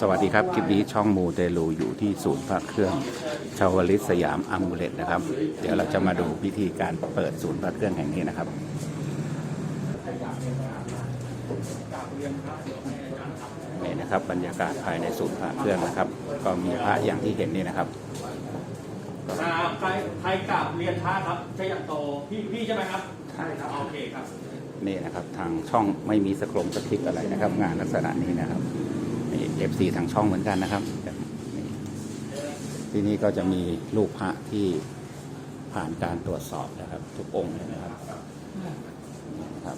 สวัสดีครับ คลิปนี้ช่องมูเตลูอยู่ที่ศูนย์พระเครื่องชาวลิตสยามอัมบูเลตนะครับ เดี๋ยวเราจะมาดูพิธีการเปิดศูนย์พระเครื่องแห่งนี้นะครับนี่นะครับบรรยากาศภายในศูนย์พระเครื่องนะครับ ก็มีพระอย่างที่เห็นนี่นะครับอ่าใครใครกราบเรียนพระครับใช่อย่างโตพี่พี่ใช่ไหมครับใช่ครับโอเคครับนี่นะครับทางช่องไม่มีสกรงสคริปต์อะไรนะครับ งานลักษณะนี้นะครับ นี่เอฟซีทางช่องเหมือนกันนะครับนี่ที่นี่ก็จะมีรูปพระที่ผ่านการตรวจสอบนะครับ ทุกองค์เลยนะครับนี่นะครับ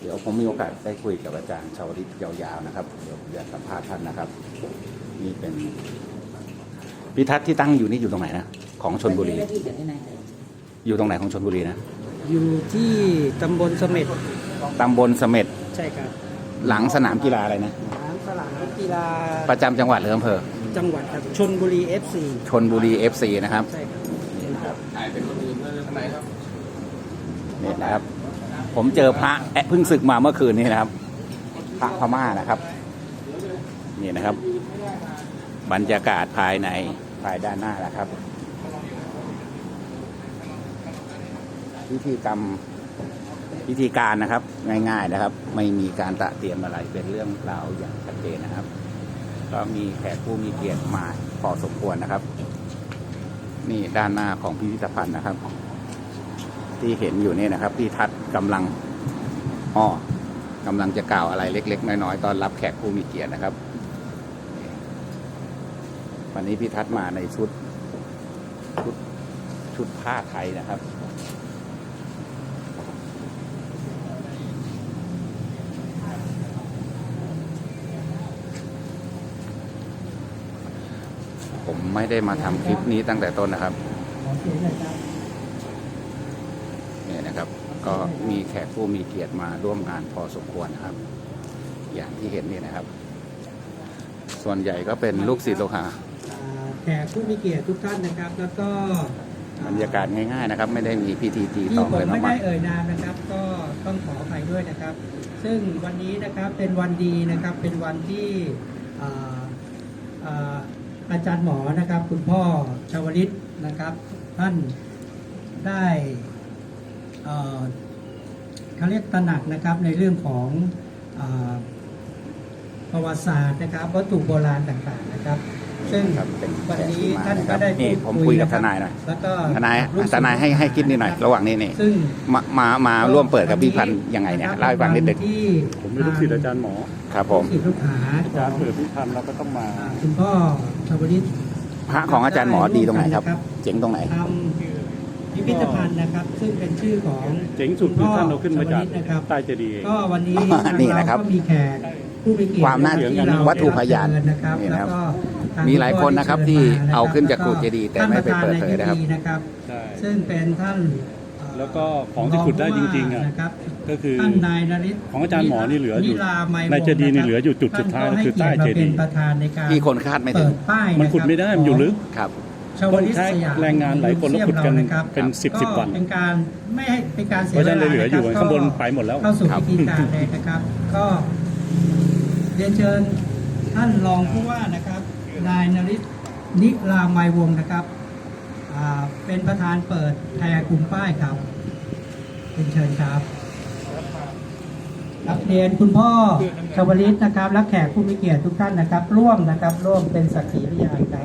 เดี๋ยวผมมีโอกาสได้คุยกับอาจารย์ชาวริตยาวๆนะครับเดี๋ยวผมจะสัมภาษณ์ท่านนะครับ นี่เป็นพิทัศน์ที่ตั้งอยู่นี่อยู่ตรงไหนนะของชนบุรี อยู่ตรงไหนของชนบุรีนะ อยู่ที่ตำบลเสม็ด ตำบลเสม็ดใช่ครับหลังสนามกีฬาอะไรนะร้านสลามกีฬาประจำจังหวัดหรืออำเภอจังหวัดครับชนบุรี FC ชนบุรี FC นะครับใช่ครับนี่นะครับนี่นะครับ ผมเจอพระแอะเพิ่งศึกมาเมื่อคืนนี้นะครับ พระพม่านะครับ นี่นะครับ บรรยากาศภายในภายด้านหน้านะครับ พิธีกรรม พิธีการนะครับง่ายๆนะครับ ไม่มีการตระเตรียมอะไรเป็นเรื่องราวอย่างชัดเจนนะครับ ก็มีแขกผู้มีเกียรติมาพอสมควรนะครับ นี่ด้านหน้าของพิพิธภัณฑ์นะครับ ที่เห็นอยู่นี่นะครับพี่ทัศกำลังอ้อกำลังจะกล่าวอะไรเล็ก ๆ น้อยๆตอนรับแขกผู้มีเกียรตินะครับ วันนี้พี่ทัศมาในชุดชุดชุดผ้าไทยนะครับ ไม่ได้มาทำคลิปนี้ตั้งแต่ต้นนะครับเนี่ยนะครับ ก็มีแขกผู้มีเกียรติมาร่วมงานพอสมควรนะครับ อย่างที่เห็นนี่นะครับ ส่วนใหญ่ก็เป็นลูกศิษย์ลูกหาอ่าแขกผู้มีเกียรติทุกท่านนะครับ แล้วก็บรรยากาศง่ายๆนะครับ ไม่ได้มีพิธีตีที่ตองผเลมยไม่มาได้กเอ่ยนามนะครับ ก็ต้องขออภัยด้วยนะครับ ซึ่งวันนี้นะครับเป็นวันดีนะครับเป็นวันที่ อาจารย์หมอนะครับ คุณพ่อชาวลิตนะครับ ท่านได้เขาเรียกตระหนักนะครับในเรื่องของอประวัติศาสตร์นะครับ วัตถุโบราณต่างๆนะครับ ซึ่งครับเป็นวันนี้แขกที่มาท่านก็ได้นี่พูดผมคุยกับะทรับ นายหน่อยแล้วก็ทนายลูกศิษทนายให้ให้คิดนิดหน่อย ระหว่างนี้นี่ซึ่งมามามาร่วมเปิดกับพี่พันธ์ยังไงเนี่ยเล่าให้ฟังนิดหนึ่งที่ผมเป็นลูกศิษย์อาจารย์หมอ ครับผม ลูกศิษย์ลูกหาอาจารย์เปิดพิพันธ์เราก็ต้องมา อ่าคุณพ่อชาวลิตพระของอาจารย์หมอดีตรงไหนครับ เจ๋งตรงไหน ทำพิพิธภัณฑ์นะครับ ซึ่งเป็นชื่อของ เจ๋งสุดคือท่านเราขึ้นมาจากชวลิตนะครับ ใต้เจดีย์เอง ก็วันนี้นี่นะครับทางเาก็มีแขกผู้มีเกียรติความน่าที่เรวัตถุพยานได้รับเชิญนะครับนี่นะครับแล้วก็ทง มีหลายคนนะครับที่เอาขึ้นจากกู่เจดีย์แต่ไม่ไปเปิดเผยนะครับท่านปธาใพิธีนะครับใช่ซึ่งเป็นท่านเอ่อแล้วก็ของที่ขุดได้จริงๆอะนะครับก็คือท่านนายนริศของอาจารย์หมอนี่เหลืออยู่นิรามัยวงศ์ในเจดีย์นี่เหลืออยู่จุดสุดท้ายท่นก็คือใต้ให้กียรติเจดีย์มาเป็นประธานในการที่คนคาดไม่ถึเปิงดป้ายมันขุดไม่ได้มันอยู่ลึกครับชาวลิตสยามต้องใช้แรงงานหลายคนแล้วขุดกันมิวซียมราะครับเป็น10 10วันเป็นการไม่ให้เป็นการเสียเพราะฉะนั้นวลเหลืออยู่ะครัข้างบนไปหมดแล้วเข้าสู่พิธีการเลยนะครับ ก็เรียนเชิญท่านรองผู้ว่านะครับ นายนริศนิรามัยวงศ์นะครับอ่าเป็นประธานเปิดแพรกลุ่มป้ายครับเรียนเชิญครับรับเรียนคุณพ่อชาวลิตนะครับ และแขกผู้มีเกียรติทุกท่านนะครับ ร่วมนะครับ ร่วมเป็นสักขีพยานครับ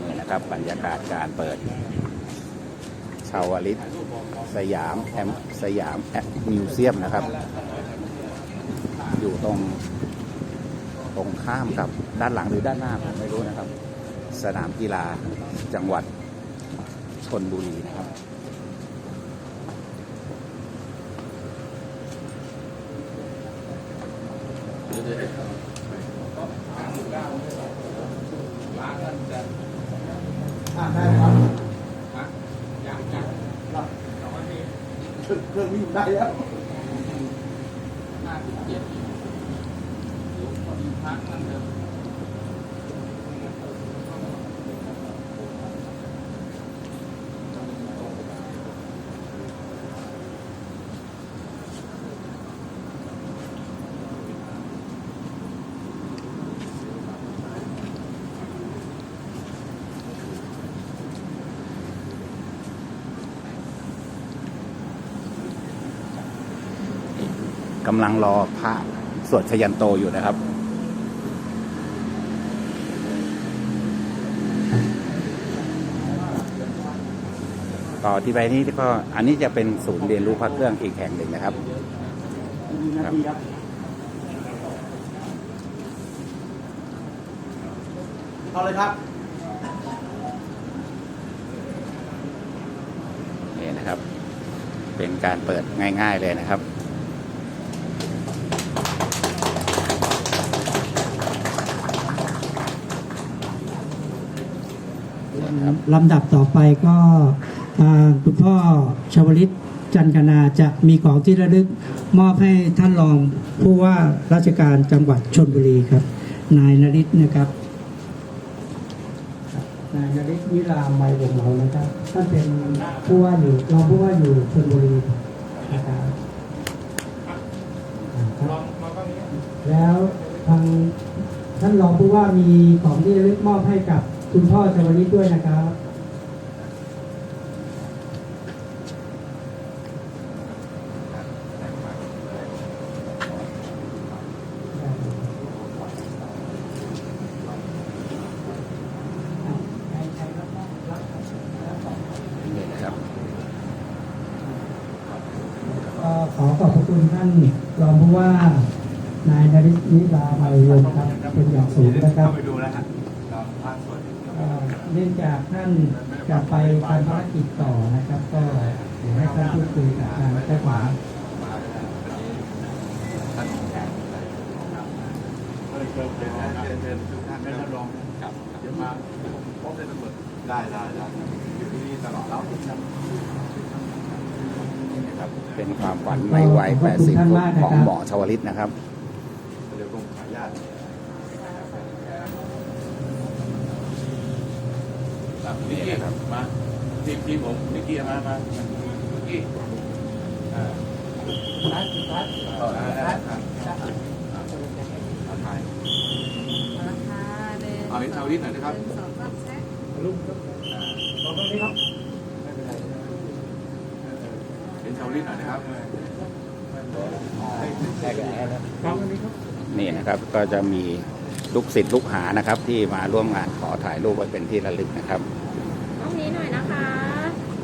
นี่นะครับบรรยากาศการเปิด ชาว ลิตสยามแอมสยามแอมมิวเซียมนะครับ อยู่ตรงตรงข้ามกับด้านหลังหรือด้านหน้าผมไม่รู้นะครับ สนามกีฬาจังหวัดชนบุรีนะครับเครื่องวิ่งได้แล้ว กำลังรอพระสวดชยันโตอยู่นะครับต่อที่ไปนี้ก็อันนี้จะเป็นศูนย์เรียนรู้พระเครื่องอีกแห่งหนึ่งนะครับครับเอาเลยครับนี่นะครับ เป็นการเปิดง่าย ๆเลยนะครับ ลำดับต่อไปก็ทางคุณพ่อชวลิตจันคณาจะมีของที่ระลึกมอบให้ท่านรองผู้ว่าราชการจังหวัดชนบุรีครับ นายนริศนะครับ นายนริศวิรามไมยวงศ์เรานะครับท่านเป็นผู้ว่าอยู่รองผู้ว่าอยู่ชนบุรีนะครับแล้วทางท่านรองผู้ว่ามีของที่ระลึกมอบให้กับ คุณพ่อชวลิตด้วยนะครับนี่นะครับก็ขอขอบพระคุณท่านรองผู้ว่านายนริศนิราไมยวงศ์ครับเป็นอย่างสูงนะครับ เอ่อเนื่องจากท่านจะไปทำภารกิจต่อนะครับ ก็เดี๋ยวให้ท่านพูดคุยกับทางเจ้าหวาก็เลยเชิญเชิญเชิญเชิญทุกท่านท่านรองครับเดี๋ยวมาพบได้ตำรวจได้ได้ได้อยู่ที่นี่ตลอดแล้วนี่นะครับเป็นความฝันในวัย80ของหมอชวลิตนะครับเดี๋ยวผมขออนุญาต นี่นะครับมาทีมทีมผมนิกกี้มามานิกกี้อ่าเอาได้ได้ครับเอาถ่ายเอาลิ้นเอาลิ้นหน่อยนะครับลิ้นเอาลิ้นหน่อยนะครับนี่นะครับก็จะมี ลูกศิษย์ลูกหานะครับ ที่มาร่วมงานขอถ่ายรูปไว้เป็นที่ระลึกนะครับห้องนี้หน่อยนะคะ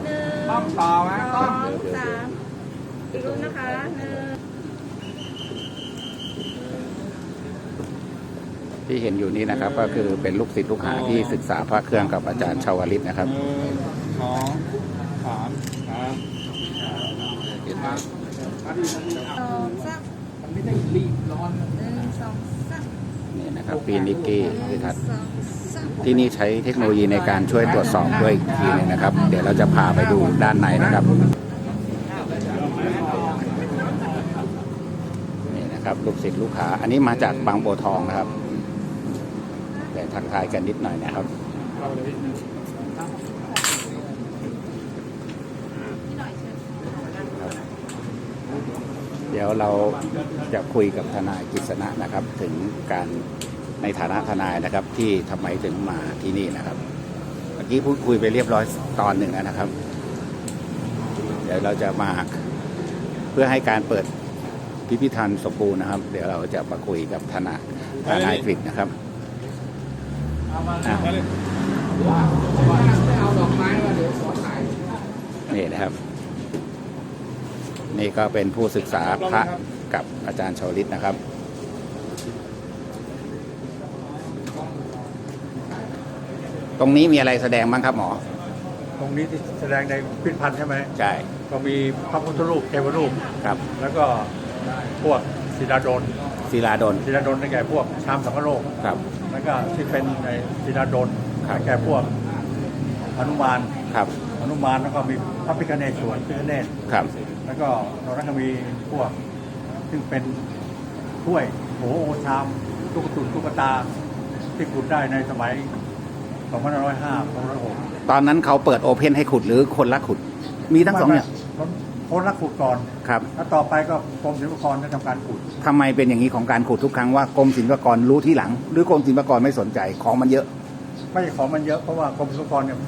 หนึ่งต้องต่อไหมสต้อองงสามอีกรูปนะคะหนึ่งที่เห็นอยู่นี้นะครับ ก็คือเป็นลูกศิษย์ลูกหาที่ศึกษาพระเครื่องกับอาจารย์ชาวลิตนะครับสองสามครับเห็นไหมสองสามมันไม่ได้รีบร้อนหนึ่งสองสาม นี่นะครับปีนิกกี้พิทัศน์สองสามที่นี่ใช้เทคโนโลยีในการช่วยตรวจสอบด้วยอีกทีหนึงนะครับ เดี๋ยวเราจะพาไปดูด้านในนะครับนี่นะครับลูกศิษย์ลูกหาอันนี้มาจากบางบัวทองนะครับ แต่ทักทายกันนิดหน่อยนะครับ เดี๋ยวเราจะคุยกับทนายกฤษณะนะครับ ถึงการในฐานะทนายนะครับ ที่ทำไมถึงมาที่นี่นะครับเมื่อกี้พูดคุยไปเรียบร้อยตอนหนึ่งแล้วนะครับ เดี๋ยวเราจะมาเพื่อให้การเปิดพิพิธภัณฑ์สมบูรณ์นะครับ เดี๋ยวเราจะมาคุยกับทนายทนายกฤษนะครับอะนี่นะครับ นี่ก็เป็นผู้ศึกษาพระกับอาจารย์ชาวลิตนะครับ ตรงนี้มีอะไรแสดงบ้างครับหมอ ตรงนี้ที่แสดงในพิพิธภัณฑ์ใช่ไหมใช่ ก็มีพระพุทธรูปเทวรูป ครับแล้วก็พวกศิลาดลศิลาดลศิลาดลได้แก่พวกชามสังฆโลกครับ แล้วก็ที่เป็นในศิลาดลครับได้แก่พวกหนุมานครับ หนุมานแล้วก็มีพระพิฆเนศสวนพิฆเนศครับ แล้วก็นอกนั้นก็มีพวก ซึ่งเป็นถ้วยโหโอชามตุ๊กตุนตุ๊กตาที่ขุดได้ในสมัย2505 2506ตอนนั้นเขาเปิดโอเพนให้ขุดหรือคนละขุด มีทั้งสองอย่างคนคนละขุดก่อนครับแล้วต่อไปก็กรมศิลปากรจะทำการขุดทำไมเป็นอย่างนี้ของการขุดทุกครั้งว่ากรมศิลปากรรู้ที่หลัง หรือกรมศิลปากรไม่สนใจของมันเยอะ ไม่ใช่ของมันเยอะเพราะว่ากรมศิลปากรเนี่ย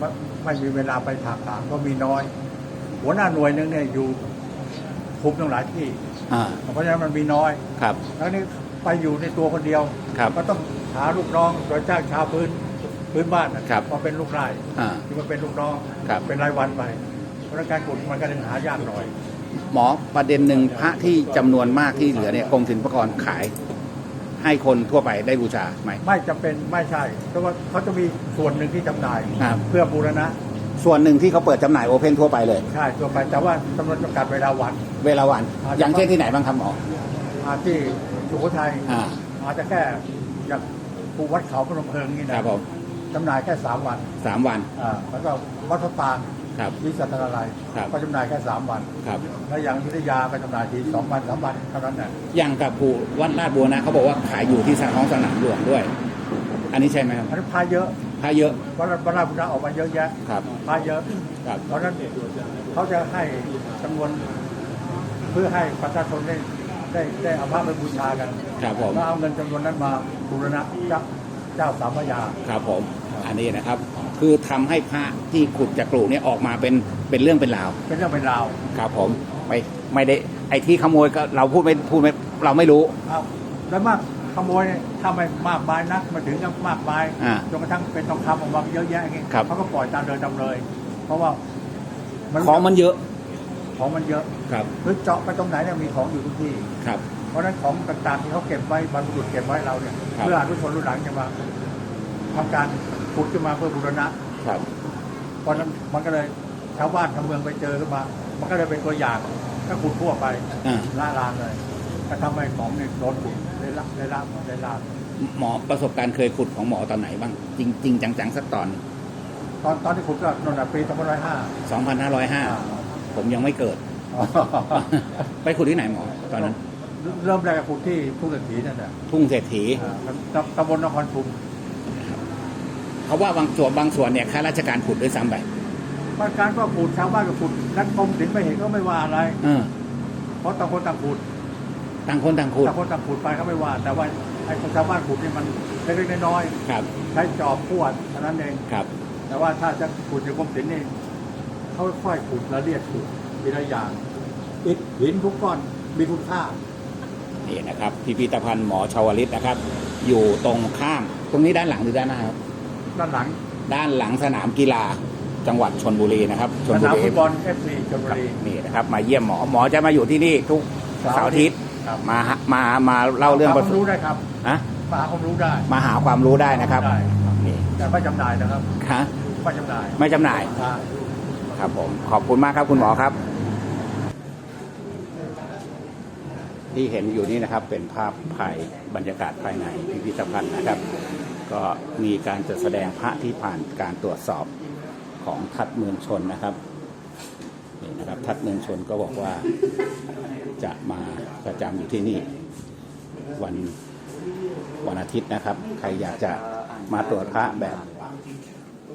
ไม่ไม่มีเวลาไปถากถางก็มีน้อย หัวหน้าหน่วยหนึงเนี่ยอยู่คุมตั้งหลายที่อ่าเพราะฉะนั้นมันมีน้อยครับแล้วนี่ไปอยู่ในตัวคนเดียว ครับ ก็ต้องหาลูกน้องโดยจ้างชาวพื้นพื้นบ้านนะครับมาเป็นลูกไร่อ่า ที่มาเป็นลูกน้องครับ เป็นรายวันไปเพราะฉะนั้นการขุดมันก็เลยหายากหน่อย หมอประเด็นหนึ่งพระที่จำนวนมากที่เหลือเนี่ยกรมศิลปากรขาย ให้คนทั่วไปได้บูชาไหม ไม่จำเป็นไม่ใช่เพราะว่าเขาจะมีส่วนหนึ่งที่จำหน่าย ครับ เพื่อบูรณะส่วนหนึ่งที่เขาเปิดจำหน่ายโอเพนทั่วไปเลย ใช่ตัวไปแต่ว่าจำนวนจำกัดเวลาวัน เวลาวัน อ่า อย่างเช่นที่ไหนบ้างครับหมอ อาที่สุโขทัยอ่า อาจจะแค่อย่างภูวัดเขาพนมเพลิงนี่คนะรับผมจำหน่ายแค่สามวันสามวัน อ่าแล้วก็วัดพระปาง ครับวิสัตนาลัยครับก็จำหน่ายแค่สามวันครับ แล้วอย่างอยุธยาก็จำหน่ายทีสองวันสามวันเท่านั้นน่ะอย่างกับผู้วัดลาดบัวนะเขาบอกว่าขายอยู่ที่ท้องสนามหลวงด้วย อันนี้ใช่ไหมครับอันนี้พาเยอะพระเยอะวัดวัดราชบุรณะออกมาเยอะแยะครับพาเยอะครับเพราะฉะนั้นเขาจะให้จำนวนเพื่อให้ประชาชนได้ได้ได้เอาพระไปบูชากันครับผมแล้วเอาเงินจำนวนนั้นมาบูรณะเจ้าเจ้าสามพระยาครับผม อันนี้นะครับ คือทำให้พระที่ขุดจากกลุ่เนี่ยออกมาเป็นเป็นเรื่องเป็นราวเป็นเรื่องเป็นราวครับผมไม่ไม่ได้ไอ้ที่ขโมยก็เราพูดไม่พูดไม่เราไม่รู้ เอาแล้วมากขโมยเนี่ยถ้าไม่มากมายนักมาถึงกับมากมายอ่าจนกระทั่งเป็นทองคำออกมาเยอะแยะอย่างงี้ครับ เขาก็ปล่อยตามเดินตามเลย เพราะว่าของมันเยอะของมันเยอะครับหรือเจาะไปตรงไหนเนี่ยมีของอยู่ทุกที่ ครับ เพราะฉะนั้นของต่างๆที่เขาเก็บไว้บรรพบุรุษเก็บไว้เราเนี่ยครับ เพื่ออนุชนรุ่นหลังจะมา ทำการขุดขึ้นมาเพื่อบูรณะครับเพราะฉะนั้นมันก็เลยชาวบ้านชาวเมืองไปเจอขึ้นมา มันก็เลยเป็นตัวอย่างก็ขุดทั่วไปอ่าล่าลานเลยก็ทำให้ของเนี่ยโดนขุดได้ละได้ละได้ละหมอประสบการณ์เคยขุดของหมอตอนไหนบ้าง จริงจริงๆจังๆสักตอน ตอนตอนที่ขุดก็นนทปี2505 2505 ผมยังไม่เกิด ไปขุดที่ไหนหมอตอนนั้น เริ่มแรกก็ขุดที่ทุ่งเศรษฐีนั่นแหละทุ่งเศรษฐีอ่าตำตำบลนครชุม เขาว่าบางส่วนบางส่วนเนี่ยข้าราชการขุดด้วยซ้ำไปบ้านการก็ขุดชาวบ้านก็ขุดนักกรมศิลป์ไปเห็นก็ไม่ว่าอะไร เออเพราะต่างคนต่างขุดต่างคนต่างขุดต่างคนต่างขุดไปก็ไม่ว่า แต่ว่าไอ้คนชาวบ้านขุดนี่มันเล็กๆน้อยครับ ๆใช้จอบพวดเท่านั้นเอง ครับ แต่ว่าถ้าจะขุดอยู่กรมศิลป์นี่เขาค่อยขุดละเอียดขุดทีละอย่างอิฐหินทุกก้อนมีคุณค่า นี่นะครับ พิพิธภัณฑ์หมอชาวลิตนะครับ อยู่ตรงข้าม ตรงนี้ด้านหลังหรือด้านหน้าครับ ด้านหลังด้านหลังสนามกีฬาจังหวัดชนบุรีนะครับชสนบุนามรีฟุตบอลเอฟซีชลบุครับรี นี่นะครับ มาเยี่ยมหมอหมอจะมาอยู่ที่นี่ทุกเสาร์อาทิตย์ครับ มาหามามาเล่าเรื่องหาปคระวามสบรู้ได้ครับอะมาหาความรู้ได้มาหาความรู้ได้นะครับได้นี่แต่ไม่จำหน่ายนะครับฮะไม่จำหน่ายไม่จำหน่าย อ่า ครับผมขอบคุณมากครับคุณหมอครับ ที่เห็นอยู่นี้นะครับเป็นภาพภายบรรยากาศภายในพิพิธภัณฑ์นะครับ ก็มีการจัดแสดงพระที่ผ่านการตรวจสอบของทัดเมืองชนนะครับนี่นะครับทัดเมืองชนก็บอกว่าจะมาประจำอยู่ที่นี่ วันวันอาทิตย์นะครับ ใครอยากจะมาตรวจพระแบบ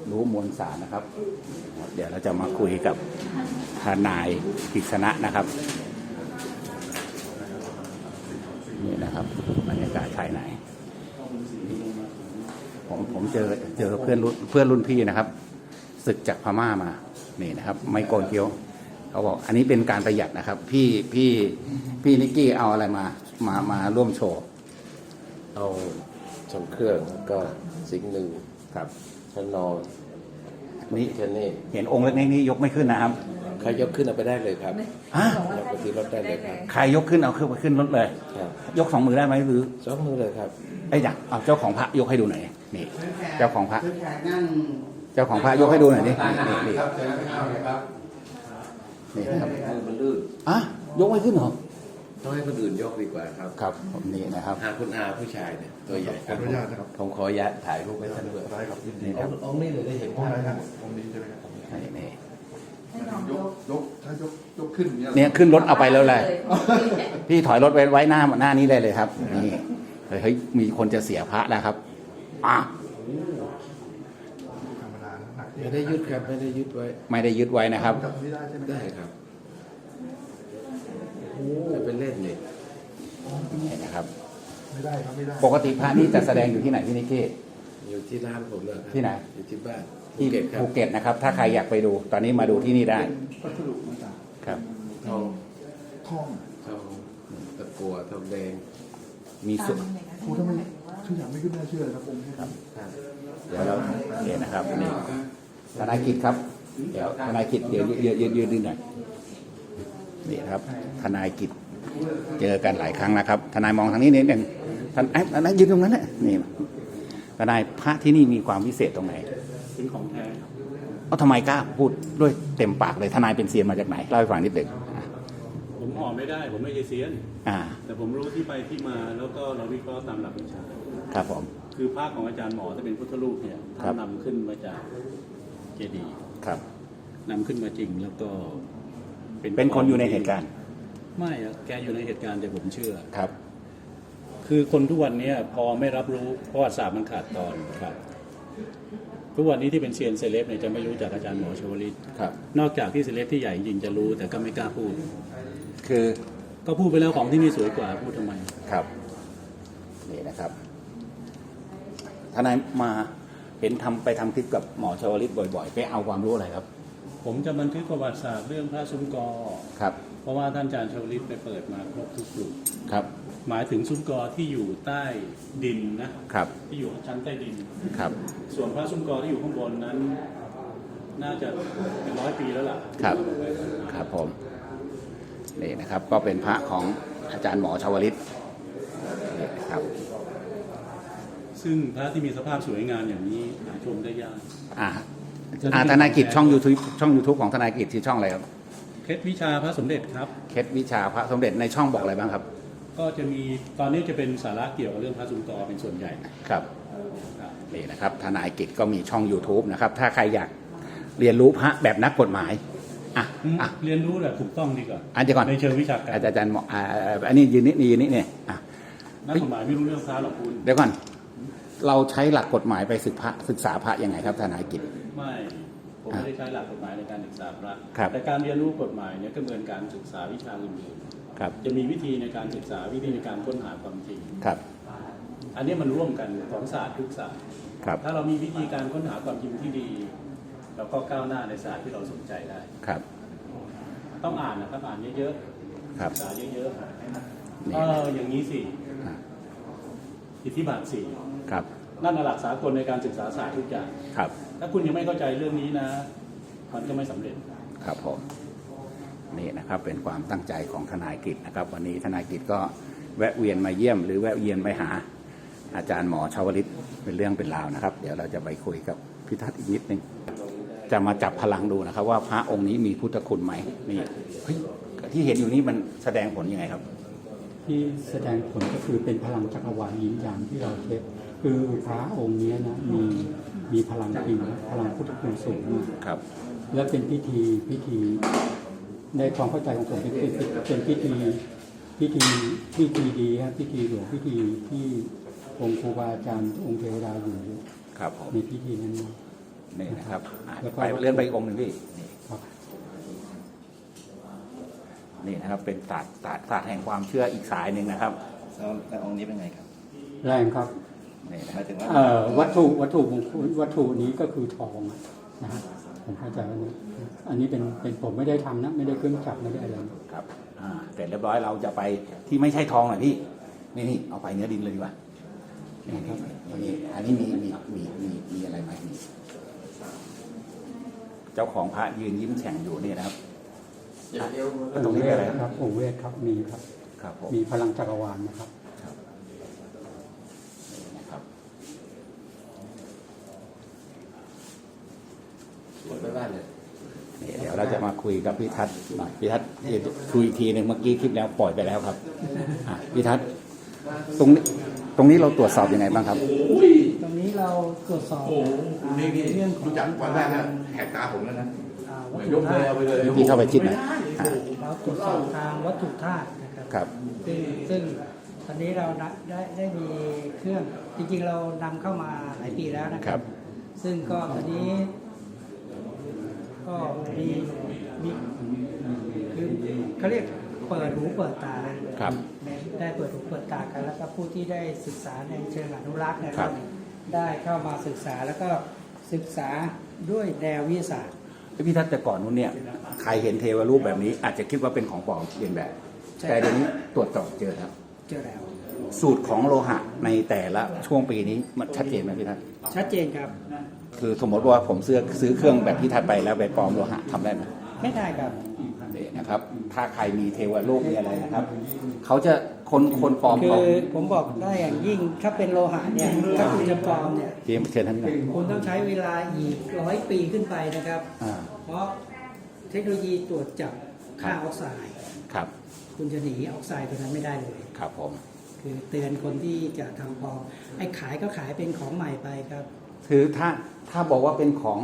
รู้มวลสารนะครับ เดี๋ยวเราจะมาคุยกับทนายกฤษณะนะครับนี่นะครับบรรยากาศภายใน ผมผมเจอเจอเพื่อนรุ่นเพื่อนรุ่นพี่นะครับศึกจากพม่ามานี่นะครับ ไม่โกนเกี้ยวเขาบอกอันนี้เป็นการประหยัดนะครับ พี่พี่พี่นิกกี้เอาอะไรมา มามาร่วมโชว์เอาชงเครื่องแล้วก็สิงห์หนึ่งครับชั้นนอนนี่แค่นี้เห็นองค์เล็กๆนี้ยกไม่ขึ้นนะครับ ใครยกขึ้นเอาไปได้เลยครับฮะยก ไปที่รถได้เลยครับใครยกขึ้นเอาขึ้นไปขึ้นรถเลย ครับยกสองมือได้ไหมหรือสองมือเลยครับ ไอ้ยอยากเอาเจ้าของพระยกให้ดูหน่อยนี่ เจ้าของพระเจ้าของพระยกให้ดูหน่อยดินี่นี่นี่นี่นะครับมือมันลื่นอะยกไม่ขึ้นเหรอต้องให้คนอื่นยกดีกว่าครับครับผมนี่นะครับ หาคุณอาผู้ชายเนี่ยตัวใหญ่ครับผมขออนุญาตถ่ายรูปไว้ท่านด้วยนี่ครับองค์นี้เลยได้เห็นภาพครับ นี่นี่ ยกถ้ายกยกขึ้นเนี่ยเนี่ยขึ้นรถเอาไปแล้วแหละ พี่ถอยรถไว้ไว้หน้าหน้านี้ได้เลยครับนี่เฮ้ยเฮ้ยมีคนจะเสียพระแล้วครับอะไม่ได้ยึดครับไม่ได้ยึดไว้ไม่ได้ยึดไว้นะครับได้ครับจะเป็นเล่นนี่นี่นะครับปกติพระนี่จะแสดงอยู่ที่ไหนพี่นิกกี้ อยู่ที่ร้านผมนะครับที่ไหน อยู่ที่บ้านภู ที่เก็ตครับภูเก็ตนะครับ ถ้าใครอยากไปดู ตอนนี้มาดูที่นี่ได้ครับทองทองทองตะกัวทองแดง มีสุดโอ้ทำไมชื่ออย่างไม่ขึ้นน่าเชื่อครับผมเดี๋ยวเราเห็นนะครับนี่ทนายกิจครับ เดี๋ยวทนายกิจเดี๋ยวยืนยืนยืนยืนหน่อยนี่ครับ ทนายกิจเจอกันหลายครั้งนะครับ ทนายมองทางนี้นิดหนึ่งทนายทนายยืนตรงนั้นแหละนี่ทนายพระที่นี่มีความพิเศษตรงไหน เป็นของแท้ครับเอ้าทำไมกล้าพูดด้วยเต็มปากเลยทนายเป็นเซียนมาจากไหนเล่าให้ฟังนิดหนึ่งอะผมห่อไม่ได้ ผมไม่ใช่เซียนอ่าแต่ผมรู้ที่ไปที่มาแล้วก็เราวิเคราะห์ตามหลักวิชาครับผมคือภาคของอาจารย์หมอถ้าเป็นพุทธรูปเนี่ยครัท่าบนนำขึ้นมาจากเจดีย์ครับนำขึ้นมาจริงแล้วก็เป็นคนอยู่ในเหตุการณ์ ไม่อะแกอยู่ในเหตุการณ์แต่ผมเชื่อครับ คือคนทุกวันเนี้ยพอไม่รับรู้ประวัติศาสตร์มันขาดตอนครับ ทุกวันนี้ที่เป็นเซียนเซเลบเนี่ยจะไม่รู้จักอาจารย์หมอชวลิตครับ นอกจากที่เซเลบที่ใหญ่จริงๆจะรู้แต่ก็ไม่กล้าพูด คือก็พูดไปแล้วของที่นี่สวยกว่าพูดทำไมครับนี่นะครับทนายมาเห็นทำไปทำคลิปกับหมอชวลิตบ่อยๆ ไปเอาความรู้อะไรครับ ผมจะบันทึกประวัติศาสตร์เรื่องพระซุ้มกอครับ เพราะว่าท่านอาจารย์ชวลิตไปเปิดมาครบทุกกลุ่มครับ หมายถึงซุ้มกอที่อยู่ใต้ดินนะครับ ที่อยู่ชั้นใต้ดิน ครับ ส่วนพระซุ้มกอที่อยู่ข้างบนนั้น น่าจะเป็นร้อยปีแล้วล่ะ ครับ ครับผมนี่นะครับก็เป็นพระของอาจารย์หมอชวลิตนี่นะครับ ซึ่งพระที่มีสภาพสวยงามอย่างนี้หาชมได้ยากอ่าอ่าทนายกิจช่อง YouTube ช่อง YouTube ของทนายกิจที่ช่องอะไรครับ เคล็ดวิชาพระสมเด็จครับ เคล็ดวิชาพระสมเด็จในช่องบอกอะไรบ้างครับ ก็จะมีตอนนี้จะเป็นสาระเกี่ยวกับเรื่องพระซุ้มกอเป็นส่วนใหญ่ครับครับนี่นะครับทนายกิจก็มีช่อง YouTube นะครับ ถ้าใครอยากเรียนรู้พระแบบนักกฎหมายอะอะเรียนรู้แบบถูกต้องดีกว่าอันเดี๋ยวก่อนในเชิงวิชาการอาจารย์หมออ่าอันนี้ยืนนี่นี่ยืนนี่เนี่ยอะนักกฎหมายไม่รู้เรื่องพระหรอกคุณเดี๋ยวก่อนเราใช้หลักกฎหมายไปศึกพระศึกษาพระยังไงครับทนายกิจไม่ผมไม่ได้ใช้หลักกฎหมายในการศึกษาพระครับแต่การเรียนรู้กฎหมายเนี่ยก็เหมือนการศึกษาวิชาอื่น ครับๆจะมีวิธีในการศึกษาวิธีในการค้นหาความจริง ครับ อันนี้มันร่วมกันของศาสตร์ทุกศาสตร์ครับถ้าเรามีวิธีการค้นหาความจริงที่ดี เราก็ก้าวหน้าในศาสตร์ที่เราสนใจได้ครับ ต้องอ่านนะครับอ่านเยอะครับๆศึกษาเยอะๆนี่เอออย่างนี้สิอะอิทธิบาทสี่ครับนั่นน่ะหลักสากลในการศึกษาศาสตร์ทุกอย่างครับ ถ้าคุณยังไม่เข้าใจเรื่องนี้นะ มันก็ไม่สำเร็จครับผม นี่นะครับเป็นความตั้งใจของทนายกิจนะครับ วันนี้ทนายกิจก็แวะเวียนมาเยี่ยม หรือแวะเวียนไปหาอาจารย์หมอชาวลิตเป็นเรื่องเป็นราวนะครับ เดี๋ยวเราจะไปคุยกับพิทัศน์อีกนิดนึงจะมาจับพลังดูนะครับ ว่าพระองค์นี้มีพุทธคุณไหมนี่เฮ้ยที่เห็นอยู่นี่มันแสดงผลยังไงครับ ที่แสดงผลก็คือเป็นพลังจักรวาลยินยางที่เราเช็คคือพระองค์เนี้ยนะมีมีพลังจริงพลังพุทธคุณสูงมากครับ และเป็นพิธีพิธี ในความเข้าใจของผมเป็นเป็นพิธีพิธีพิธีดีครับพิธีหลวงพิธีที่องค์ครูบาอาจารย์องค์เทวดาอยู่ครับผมในพิธีนั้นนะนี่นะครับไปเลื่อนไปองค์หนึ่งพี่นี่นะครับ เป็นศาสตร์ศาสตร์ศาสตร์แห่งความเชื่ออีกสายหนึ่งนะครับแล้วองค์นี้เป็นไงครับแรงครับนี่นะหมายถึงว่าวัตถุวัตถุมงคลวัตถุนี้ก็คือทองนะฮะ ผมเข้าใจว่านะอันนี้เป็นเป็นผมไม่ได้ทำนะ ไม่ได้เครื่องจักรไม่ได้อะไรครับอ่าเสร็จเรียบร้อยเราจะไปที่ไม่ใช่ทองหน่อยพี่นี่นี่เอาไปเนื้อดินเลยดีกว่านี่ครับอันนี้อันนี้มีมีมีมีมีอะไรไหมมีเจ้าของพระยืนยิ้มแฉ่งอยู่นี่นะครับอะแล้วตรงนี้เป็นอะไรคครัรับบองค์เวทครับมีครับ ครับผมมีพลังจักรวาลนะครับ นี่นะครับ สวน ไปบ้านเลยนี่เดี๋ยวเราจะมาคุยกับพี่ทัศน์หน่อยพี่ทัศน์เดี๋ยวคุยอีกทีหนึ่งเมื่อกี้คลิปแล้วปล่อยไปแล้วครับอะพี่ทัศน์ตรงนี้ตรงนี้เราตรวจสอบยังไงบ้างครับ ตรงนี้เราตรวจสอบอ่าในเรื่องของรู้จักวันแรกนะแหกตาผมแล้วนะอ่าวัตยถุกเลธายตุเอาไปเลยพี่เข้าไปชิดหน่อยอะเราตรวจสอบทางวัตถุธาตุนะครับครับซึ่งซึ่งตอนนี้เรานะได้ได้มีเครื่องจริงๆเรานำเข้ามาหลายปีแล้วนะคครัรับบซึ่งก็ตอนนี้ ก็มีมีคือเขาเรียกเปิดหูเปิดตาครับได้เปิดหูเปิดตากัน แล้วก็ผู้ที่ได้ศึกษาในเชิงอนุรักษ์นะคครัรับบได้เข้ามาศึกษาแล้วก็ศึกษาด้วยแนววิทยาศาสตร์พี่ทัศน์แต่ก่อนนู้นเนี่ยใครเห็นเทวรูปแบบนี้ อาจจะคิดว่าเป็นของปลอมเรียนแบบใช่แต่เดี๋ยวนี้ตรวจสอบเจอครับ เจอแล้วสูตรของโลหะในแต่ละช่วงปีนี้มันชัดเจนไหมพี่ทัศน์ชัดเจนครับ คือสมมติว่าผมซื้อซื้อเครื่องแบบพี่ทัศน์ไปแล้วไปปลอมโลหะทำได้ไหมไม่ได้ครับนี่นะครับ ถ้าใครมีเทวรูปมีอะไรนะครับ เขาจะคนคนปลอมคืปลออมผมบอกได้อย่างยิ่งถ้าเป็นโลหะเนี่ยถ้าคุณจะปลอมเนี่ยเตรียมเชิญท่านหน่อยคุณต้องใช้เวลาอีกร้อยปีขึ้นไปนะครับอ่าเพราะเทคโนโลยีตรวจจับค่าออกไซด์ครับ คุณจะหนีออกไซด์ตัวนั้นไม่ได้เลยครับผมคือเตือนคนที่จะทำปลอมไอ้ขายก็ขายเป็นของใหม่ไปครับคือถ้า ถ้าบอกว่าเป็นของ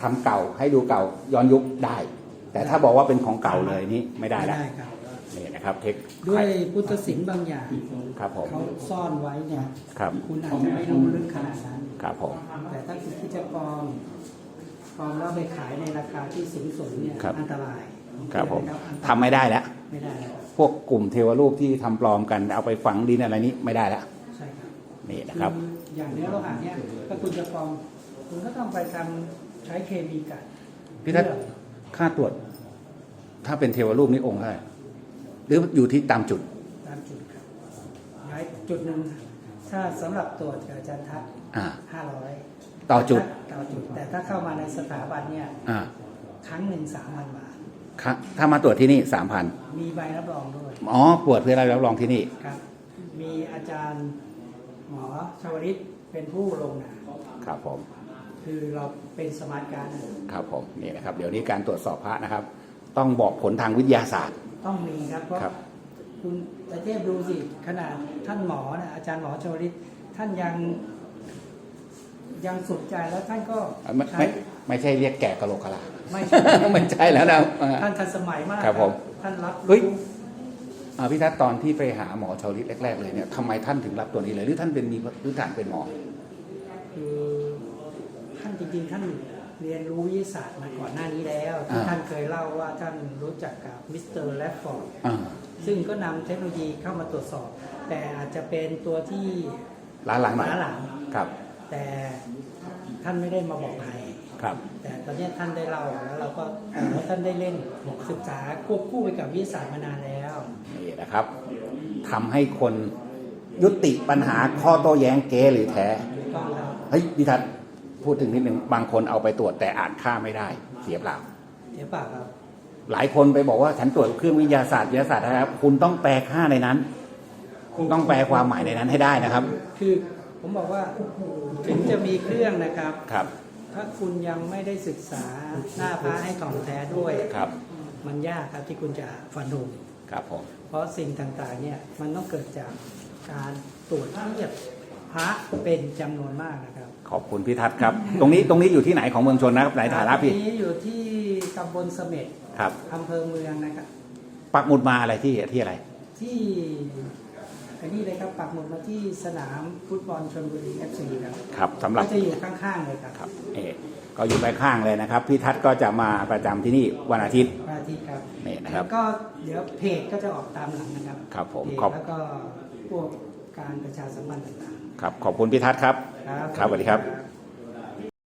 ทำเก่าให้ดูเก่าย้อนยุคได้ แต่ถ้าบอกว่าเป็นของเก่าเลยนี่ไม่ได้ไม่แล้วได้ครับนี่นะครับเทคด้วยพุทธศิลป์บางอย่างครับผมเขาซ่อนไว้เนี่ยครับคุณอาจจะไม่รู้ลึกขนาดนั้นครับผมแต่ถ้าคุณที่จะปลอมปลอมแล้วไปขายในราคาที่สูงสุดเนี่ยครับอันตรายครับผมอันตทำรายไม่ได้แล้วไม่ได้แล้วพวกกลุ่มเทวรูปที่ทำปลอมกันเอาไปฝังดินอะไรนี้ไม่ได้แล้วใช่ครับนี่นะครับ ออย่างเนื้อโลหะเนี่ยถ้าคุณจะปลอมคุณก็ต้องไปทำใช้เคมีกันพี่ทัศน์ค่าตรวจ ถ้าเป็นเทวรูปนี่องค์เท่าไหร่หรืออยู่ที่ตามจุด ตามจุดครับย้ายจุดหนึ่งถ้าสำหรับตรวจกับอาจารย์ทัศน์อ่าห้าร้อยต่อจุดต่อจุด แต่ถ้าเข้ามาในสถาบันเนี่ยอ่าครั้งหนึ่งสามพันบาทครับถ้ามาตรวจที่นี่สามพันมีใบรับรองด้วยอ๋อตรวจเพื่ออะไรรับรองที่นี่ครับ มีอาจารย์ หมอชาวริตเป็นผู้ลงนามครับผม คือเราเป็นสมาร์ทการ์ดครับผมนี่นะครับ เดี๋ยวนี้การตรวจสอบพระนะครับ ต้องบอกผลทางวิทยาศาสตร์ ต้องมีครับเพราะครับ คุณตาเทพดูสิขนาดท่านหมอนะอาจารย์หมอชาวริตท่านยัง ยังสุดใจแล้วท่านก็ไม่ใช้ ไม่ไม่ใช่เรียกแก่กะโหลกกะลา ไม่ใช่ ไม่ใช่แล้วนะอ่า ท่านทันสมัยมากครับผม ท่านรับเฮ้ยรู้อ่า พี่ทัศน์ตอนที่ไปหาหมอชาวลิตแรก ๆ เลยเนี่ยทำไมท่านถึงรับตัวนี้เลย หรือท่านเป็นมีพื้นฐานเป็นหมอคือท่านจริงๆท่านเรียนรู้วิทยาศาสตร์มาก่อนหน้านี้แล้วที่อ่าท่านเคยเล่าว่าท่านรู้จักกับมิสเตอร์แรดฟอร์ดอ่าซึ่งก็นำเทคโนโลยีเข้ามาตรวจสอบ แต่อาจจะเป็นตัวที่ล้าหลังหน่อยล้าหลังครับ แต่ท่านไม่ได้มาบอกใครครับ แต่ตอนนี้ท่านได้เล่าแล้วเราก็แล้วท่านได้เล่นศึกษาควบคู่ไปกับวิทยาศาสตร์มานานแล้ว นี่นะครับทำให้คนยุติปัญหาข้อโต้แย้งเก๊หรือแท้ถูกต้องแล้วเฮ้ยพี่ทัศน์พูดถึงนิดหนึ่งบางคนเอาไปตรวจแต่อ่านค่าไม่ได้ เสียเปล่าเดี๋ยวเปล่าครับ หลายคนไปบอกว่าฉันตรวจเครื่องวิทยาศาสตร์วิทยาศาสตร์นะครับ คุณต้องแปลค่าในนั้น คุณต้องแปลความหมายในนั้นให้ได้นะครับ คือผมบอกว่าถึงจะมีเครื่องนะครับครับ ถ้าคุณยังไม่ได้ศึกษาหน้าพระให้ถ่องแท้ด้วยครับ มันยากครับที่คุณจะฟันธง ครับผมเพราะสิ่งต่างๆเนี่ยมันต้องเกิดจากการตรวจเทียบพระเป็นจำนวนมากนะครับ ขอบคุณพี่ทัศน์ครับ ตรงนี้ตรงนี้อยู่ที่ไหนของเมืองชนนะครับไหนฐานะพี่อันนี้อยู่ที่ตำบลเสม็ดครับอำเภอเมืองนะครับปักหมุดมาอะไรที่ที่อะไร ที่อันนี้เลยครับปักหมุดมาที่สนามฟุตบอลชนบุรีเอฟซีครับครับสำหรับก็จะอยู่ข้างๆเลยครับครับเออ ก็อยู่ไปข้างเลยนะครับ พี่ทัศน์ก็จะมาประจำที่นี่วันอาทิตย์วันอาทิตย์ครับนี่นะครับแล้วก็เดี๋ยวเพจก็จะออกตามหลังนะครับครับผมเพจขอบแล้วก็พวกการประชาสัมพันธ์ต่างครับขอบคุณพี่ทัศน์ครับๆครับครับสวัสดีครับครับ